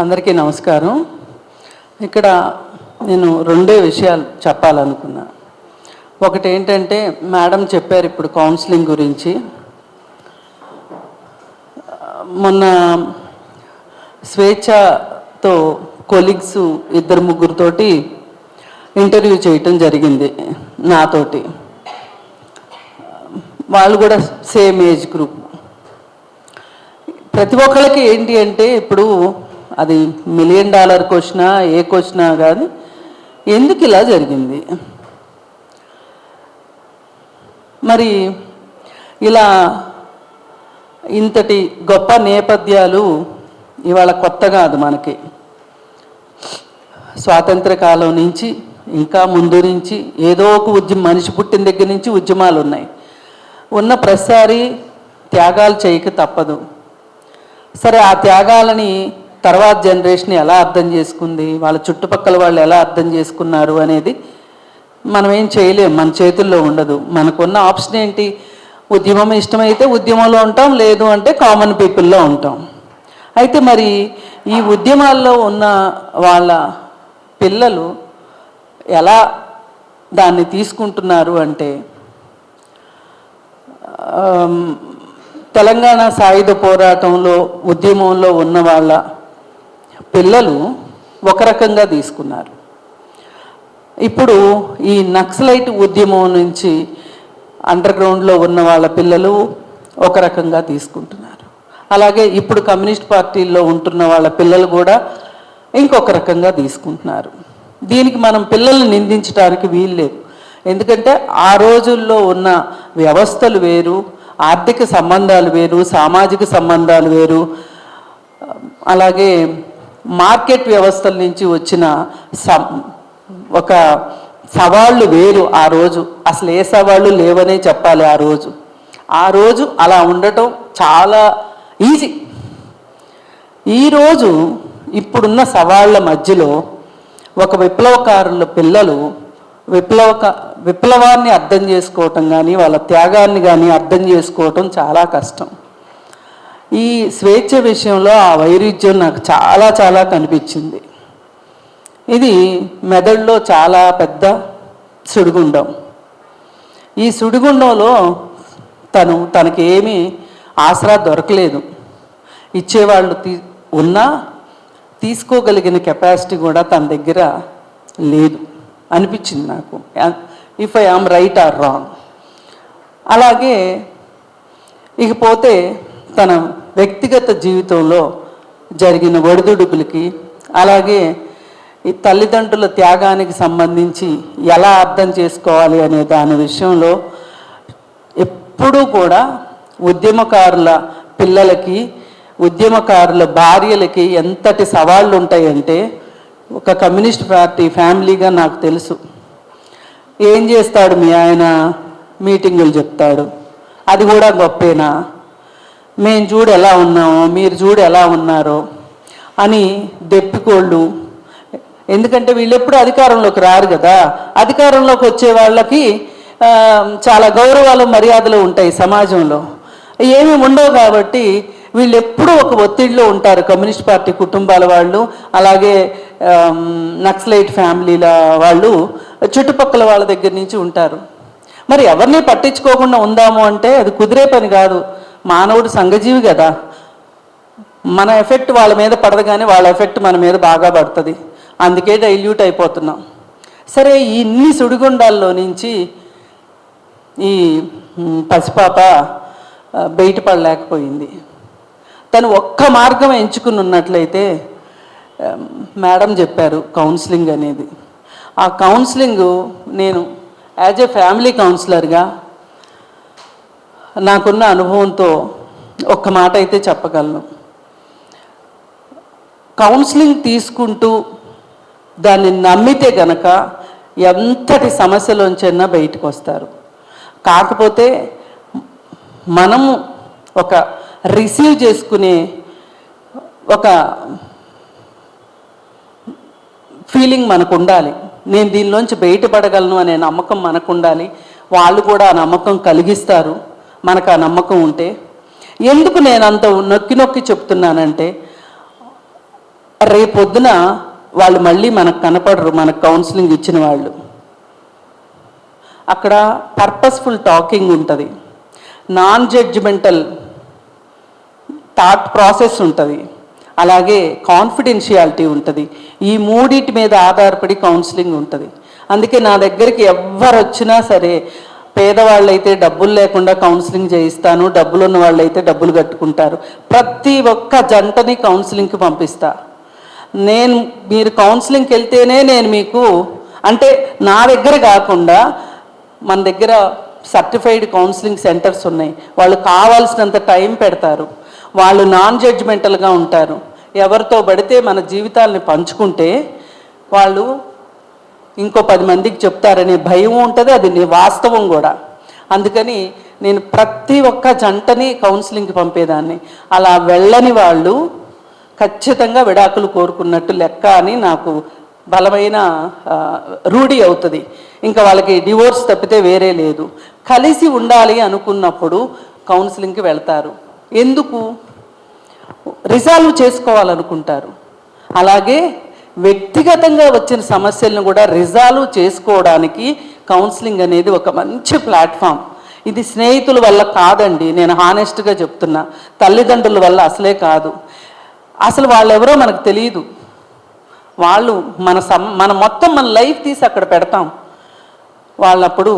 అందరికీ నమస్కారం. ఇక్కడ నేను రెండే విషయాలు చెప్పాలనుకున్నా. ఒకటి ఏంటంటే మేడం చెప్పారు ఇప్పుడు కౌన్సిలింగ్ గురించి. మొన్న స్వేచ్ఛతో కొలీగ్స్ ఇద్దరు ముగ్గురుతోటి ఇంటర్వ్యూ చేయటం జరిగింది నాతోటి. వాళ్ళు కూడా సేమ్ ఏజ్ గ్రూప్. ప్రతి ఒక్కరికి ఏంటి అంటే ఇప్పుడు అది మిలియన్ డాలర్ క్వశ్చనా ఏ క్వశ్చనా కానీ ఎందుకు ఇలా జరిగింది? మరి ఇలా ఇంతటి గొప్ప నేపథ్యాలు ఇవాళ కొత్త కాదు మనకి. స్వాతంత్ర కాలం నుంచి ఇంకా ముందు నుంచి ఏదో ఒక ఉద్యమం మనిషి పుట్టిన దగ్గర నుంచి ఉద్యమాలు ఉన్నాయి. ఉన్న ప్రతిసారి త్యాగాలు చేయక తప్పదు. సరే ఆ త్యాగాలని తర్వాత జనరేషన్ ఎలా అర్థం చేసుకుంది వాళ్ళ చుట్టుపక్కల వాళ్ళు ఎలా అర్థం చేసుకున్నారు అనేది మనం ఏం చేయలేం మన చేతుల్లో ఉండదు. మనకున్న ఆప్షన్ ఏంటి? ఉద్యమం ఇష్టమైతే ఉద్యమంలో ఉంటాం లేదు అంటే కామన్ పీపుల్లో ఉంటాం. అయితే మరి ఈ ఉద్యమాల్లో ఉన్న వాళ్ళ పిల్లలు ఎలా దాన్ని తీసుకుంటున్నారు అంటే తెలంగాణ సాయుధ పోరాటంలో ఉద్యమంలో ఉన్న వాళ్ళ పిల్లలు ఒక రకంగా తీసుకున్నారు. ఇప్పుడు ఈ నక్సలైట్ ఉద్యమం నుంచి అండర్ గ్రౌండ్లో ఉన్న వాళ్ళ పిల్లలు ఒక రకంగా తీసుకుంటున్నారు. అలాగే ఇప్పుడు కమ్యూనిస్ట్ పార్టీల్లో ఉంటున్న వాళ్ళ పిల్లలు కూడా ఇంకొక రకంగా తీసుకుంటున్నారు. దీనికి మనం పిల్లల్ని నిందించడానికి వీల్లేదు ఎందుకంటే ఆ రోజుల్లో ఉన్న వ్యవస్థలు వేరు ఆర్థిక సంబంధాలు వేరు సామాజిక సంబంధాలు వేరు అలాగే మార్కెట్ వ్యవస్థల నుంచి వచ్చిన ఒక సవాళ్ళు వేరు ఆ రోజు. అసలు ఏ సవాళ్ళు లేవనే చెప్పాలి ఆ రోజు. ఆ రోజు అలా ఉండటం చాలా ఈజీ. ఈరోజు ఇప్పుడున్న సవాళ్ళ మధ్యలో ఒక విప్లవకారుల పిల్లలు విప్లవక విప్లవాన్ని అర్థం చేసుకోవటం కానీ వాళ్ళ త్యాగాన్ని కానీ అర్థం చేసుకోవటం చాలా కష్టం. ఈ స్వేచ్ఛ విషయంలో ఆ వైరుధ్యం నాకు చాలా చాలా కనిపించింది. ఇది మెదడులో చాలా పెద్ద సుడిగుండం. ఈ సుడిగుండంలో తను తనకేమీ ఆసరా దొరకలేదు. ఇచ్చేవాళ్ళు తీ ఉన్నా తీసుకోగలిగిన కెపాసిటీ కూడా తన దగ్గర లేదు అనిపించింది నాకు. If I am right or wrong అలాగే ఇకపోతే తన వ్యక్తిగత జీవితంలో జరిగిన ఒడిదుడుకులకి అలాగే ఈ తల్లిదండ్రుల త్యాగానికి సంబంధించి ఎలా అర్థం చేసుకోవాలి అనే దాని విషయంలో ఎప్పుడూ కూడా ఉద్యమకారుల పిల్లలకి ఉద్యమకారుల భార్యలకి ఎంతటి సవాళ్ళు ఉంటాయంటే ఒక కమ్యూనిస్ట్ పార్టీ ఫ్యామిలీగా నాకు తెలుసు. ఏం చేస్తాడు మీ ఆయన? మీటింగులు చెప్తాడు. అది కూడా గొప్పేనా? మేము చూడు ఎలా ఉన్నామో మీరు చూడు ఎలా ఉన్నారో అని దెప్పికోళ్ళు. ఎందుకంటే వీళ్ళు ఎప్పుడు అధికారంలోకి రారు కదా. అధికారంలోకి వచ్చే వాళ్ళకి చాలా గౌరవాలు మర్యాదలు ఉంటాయి సమాజంలో. ఏమి ఉండవు కాబట్టి వీళ్ళు ఎప్పుడూ ఒక ఒత్తిడిలో ఉంటారు కమ్యూనిస్ట్ పార్టీ కుటుంబాల వాళ్ళు అలాగే నక్సలైట్ ఫ్యామిలీల వాళ్ళు చుట్టుపక్కల వాళ్ళ దగ్గర నుంచి ఉంటారు. మరి ఎవరిని పట్టించుకోకుండా ఉందాము అంటే అది కుదిరే పని కాదు. మానవుడు సంఘజీవి కదా. మన ఎఫెక్ట్ వాళ్ళ మీద పడదు కానీ వాళ్ళ ఎఫెక్ట్ మన మీద బాగా పడుతుంది. అందుకే డైల్యూట్ అయిపోతున్నాం. సరే ఈ ఇన్ని సుడిగుండాల్లో నుంచి ఈ పసిపాప బయటపడలేకపోయింది. తను ఒక్క మార్గం ఎంచుకుని ఉన్నట్లయితే మేడం చెప్పారు కౌన్సిలింగ్ అనేది. ఆ కౌన్సిలింగ్ నేను యాజ్ ఏ ఫ్యామిలీ కౌన్సిలర్గా నాకున్న అనుభవంతో ఒక్క మాట అయితే చెప్పగలను. కౌన్సిలింగ్ తీసుకుంటూ దాన్ని నమ్మితే గనక ఎంతటి సమస్యలోంచైనా బయటకు వస్తారు కాకపోతే మనము ఒక రిసీవ్ చేసుకునే ఒక ఫీలింగ్ మనకు ఉండాలి నేను దీనిలోంచి బయటపడగలను అనే నమ్మకం మనకు ఉండాలి వాళ్ళు కూడా ఆ నమ్మకం కలిగిస్తారు. మనకు ఆ నమ్మకం ఉంటే ఎందుకు నేను అంత నొక్కి నొక్కి చెప్తున్నానంటే రేపొద్దున వాళ్ళు మళ్ళీ మనకు కనపడరు మనకు కౌన్సిలింగ్ ఇచ్చిన వాళ్ళు. అక్కడ పర్పస్ఫుల్ టాకింగ్ ఉంటుంది. నాన్ జడ్జిమెంటల్ థాట్ ప్రాసెస్ ఉంటుంది. అలాగే కాన్ఫిడెన్షియాలిటీ ఉంటుంది. ఈ మూడింటి మీద ఆధారపడి కౌన్సిలింగ్ ఉంటుంది. అందుకే నా దగ్గరికి ఎవ్వరు వచ్చినా సరే పేదవాళ్ళైతే డబ్బులు లేకుండా కౌన్సిలింగ్ చేయిస్తాను డబ్బులు ఉన్న వాళ్ళైతే డబ్బులు కట్టుకుంటారు. ప్రతి ఒక్క జంటని కౌన్సిలింగ్కి పంపిస్తా. నేను మీరు కౌన్సిలింగ్కి వెళ్తేనే నేను మీకు అంటే నా దగ్గర కాకుండా మన దగ్గర సర్టిఫైడ్ కౌన్సిలింగ్ సెంటర్స్ ఉన్నాయి. వాళ్ళు కావాల్సినంత టైం పెడతారు. వాళ్ళు నాన్ జడ్జిమెంటల్గా ఉంటారు. ఎవరితో పడితే మన జీవితాలని పంచుకుంటే వాళ్ళు ఇంకో పది మందికి చెప్తారనే భయం ఉంటుంది అది వాస్తవం కూడా. అందుకని నేను ప్రతి ఒక్క జంటని కౌన్సిలింగ్కి పంపేదాన్ని. అలా వెళ్ళని వాళ్ళు ఖచ్చితంగా విడాకులు కోరుకున్నట్టు లెక్క అని నాకు బలమైన రూఢి అవుతుంది. ఇంకా వాళ్ళకి డివోర్స్ తప్పితే వేరే లేదు. కలిసి ఉండాలి అనుకున్నప్పుడు కౌన్సిలింగ్కి వెళ్తారు. ఎందుకు? రిజాల్వ్ చేసుకోవాలనుకుంటారు. అలాగే వ్యక్తిగతంగా వచ్చిన సమస్యలను కూడా రిజాల్వ్ చేసుకోవడానికి కౌన్సిలింగ్ అనేది ఒక మంచి ప్లాట్ఫామ్ ఇది స్నేహితుల వల్ల కాదండి నేను హానెస్ట్గా చెప్తున్నా. తల్లిదండ్రుల వల్ల అసలే కాదు. అసలు వాళ్ళెవరో మనకు తెలియదు వాళ్ళు మన సం మన మొత్తం మన లైఫ్ తీసి అక్కడ పెడతాం. వాళ్ళప్పుడు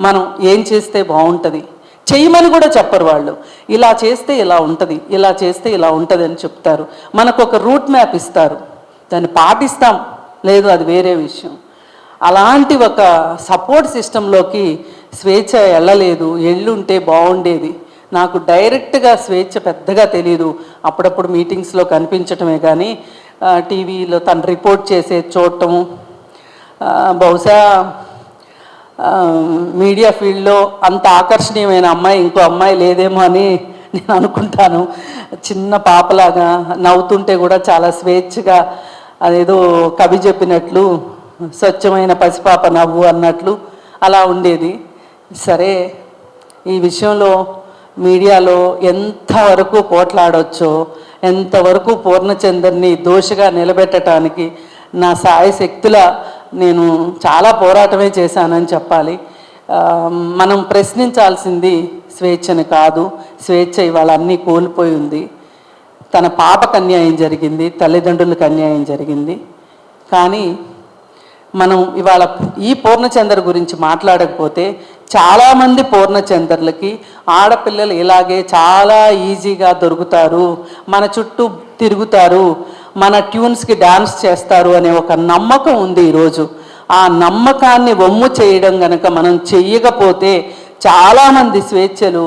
మనం ఏం చేస్తే బాగుంటుంది? చేయమని కూడా చెప్పరు వాళ్ళు. ఇలా చేస్తే ఇలా ఉంటుంది ఇలా చేస్తే ఇలా ఉంటుంది అని చెప్తారు. మనకు ఒక రూట్ మ్యాప్ ఇస్తారు. దాన్ని పాటిస్తాం. లేదు అది వేరే విషయం. అలాంటి ఒక సపోర్ట్ సిస్టంలోకి స్వేచ్ఛ వెళ్ళలేదు ఎళ్ళుంటే బాగుండేది నాకు డైరెక్ట్గా స్వేచ్ఛ పెద్దగా తెలియదు అప్పుడప్పుడు మీటింగ్స్లో కనిపించటమే కానీ టీవీలో తను రిపోర్ట్ చేసే చూడటం బహుశా మీడియా ఫీల్డ్లో అంత ఆకర్షణీయమైన అమ్మాయి ఇంకో అమ్మాయి లేదేమో అని నేను అనుకుంటాను. చిన్న పాపలాగా నవ్వుతుంటే కూడా చాలా స్వేచ్ఛగా అదేదో కవి చెప్పినట్లు స్వచ్ఛమైన పసిపాప నవ్వు అన్నట్లు అలా ఉండేది. సరే ఈ విషయంలో మీడియాలో ఎంతవరకు పోట్లాడొచ్చో ఎంతవరకు పూర్ణచందర్ని దోషిగా నిలబెట్టడానికి నా సాయ శక్తుల నేను చాలా పోరాటమే చేశానని చెప్పాలి. మనం ప్రశ్నించాల్సింది స్వేచ్ఛని కాదు స్వేచ్ఛ ఇవాళ అన్నీ కోల్పోయి ఉంది. తన పాపకు అన్యాయం జరిగింది తల్లిదండ్రులకు అన్యాయం జరిగింది. కానీ మనం ఇవాళ ఈ పూర్ణచంద్ర గురించి మాట్లాడకపోతే చాలామంది పూర్ణచంద్రులకి ఆడపిల్లలు ఇలాగే చాలా ఈజీగా దొరుకుతారు మన చుట్టూ తిరుగుతారు మన ట్యూన్స్కి డ్యాన్స్ చేస్తారు అనే ఒక నమ్మకం ఉంది ఈరోజు. ఆ నమ్మకాన్ని వమ్ము చేయడం గనక మనం చెయ్యకపోతే చాలామంది స్వేచ్ఛలు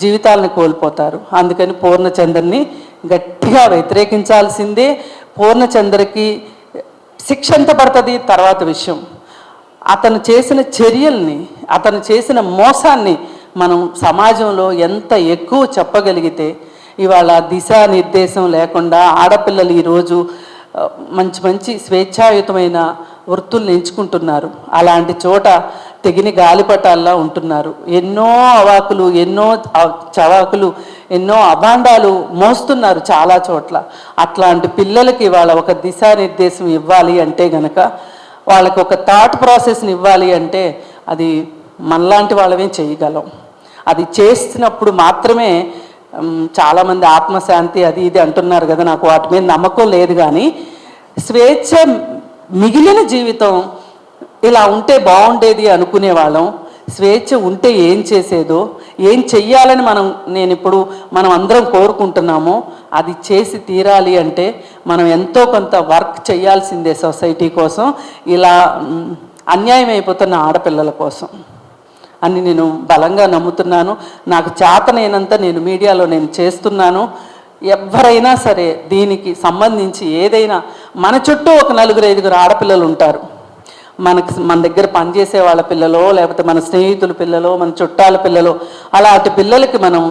జీవితాలను కోల్పోతారు. అందుకని పూర్ణచంద్రని గట్టిగా వ్యతిరేకించాల్సిందే పూర్ణచంద్రకి శిక్ష ఎంత పడుతుంది తర్వాత విషయం. అతను చేసిన చర్యల్ని అతను చేసిన మోసాన్ని మనం సమాజంలో ఎంత ఎక్కువ చెప్పగలిగితే ఇవాళ దిశానిర్దేశం లేకుండా ఆడపిల్లలు ఈరోజు మంచి మంచి స్వేచ్ఛాయుతమైన వృత్తుల్ని ఎంచుకుంటున్నారు. అలాంటి చోట తెగిన గాలిపటాల్లా ఉంటున్నారు. ఎన్నో అవాకులు ఎన్నో చవాకులు ఎన్నో అభాండాలు మోస్తున్నారు చాలా చోట్ల. అట్లాంటి పిల్లలకి వాళ్ళ ఒక దిశానిర్దేశం ఇవ్వాలి అంటే గనక వాళ్ళకి ఒక థాట్ ప్రాసెస్ని ఇవ్వాలి అంటే అది మనలాంటి వాళ్ళమే చేయగలం. అది చేసినప్పుడు మాత్రమే చాలామంది ఆత్మశాంతి అది ఇది అంటున్నారు కదా నాకు వాటి మీద నమ్మకం లేదు కానీ స్వేచ్ఛ మిగిలిన జీవితం ఇలా ఉంటే బాగుండేది అనుకునే వాళ్ళం స్వేచ్ఛ ఉంటే ఏం చేసేదో ఏం చెయ్యాలని మనం నేను ఇప్పుడు మనం అందరం కోరుకుంటున్నామో అది చేసి తీరాలి అంటే మనం ఎంతో కొంత వర్క్ చేయాల్సిందే సొసైటీ కోసం. ఇలా అన్యాయం అయిపోతున్న ఆడపిల్లల కోసం. అని నేను బలంగా నమ్ముతున్నాను. నాకు చేతనైనంత నేను మీడియాలో నేను చేస్తున్నాను. ఎవరైనా సరే దీనికి సంబంధించి ఏదైనా మన చుట్టూ ఒక నలుగురు ఐదుగురు ఆడపిల్లలు ఉంటారు. మనకు మన దగ్గర పనిచేసే వాళ్ళ పిల్లలో లేకపోతే మన స్నేహితుల పిల్లలో మన చుట్టాల పిల్లలో అలాంటి పిల్లలకి మనం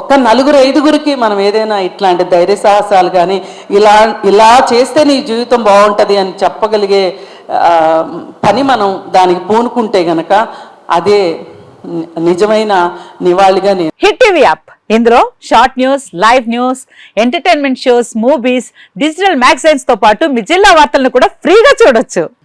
ఒక నలుగురు ఐదుగురికి మనం ఏదైనా ఇట్లాంటి ధైర్య సాహసాలు కానీ ఇలా ఇలా చేస్తే నీ జీవితం బాగుంటుంది అని చెప్పగలిగే పని మనం దానికి పూనుకుంటే గనక అదే నిజమైన నివాళిగా నేను హిట్ టీవీ యాప్. ఇందులో short news live news entertainment shows movies digital మ్యాగజైన్స్తో పాటు మీ జిల్లా వార్తలను కూడా ఫ్రీగా చూడొచ్చు.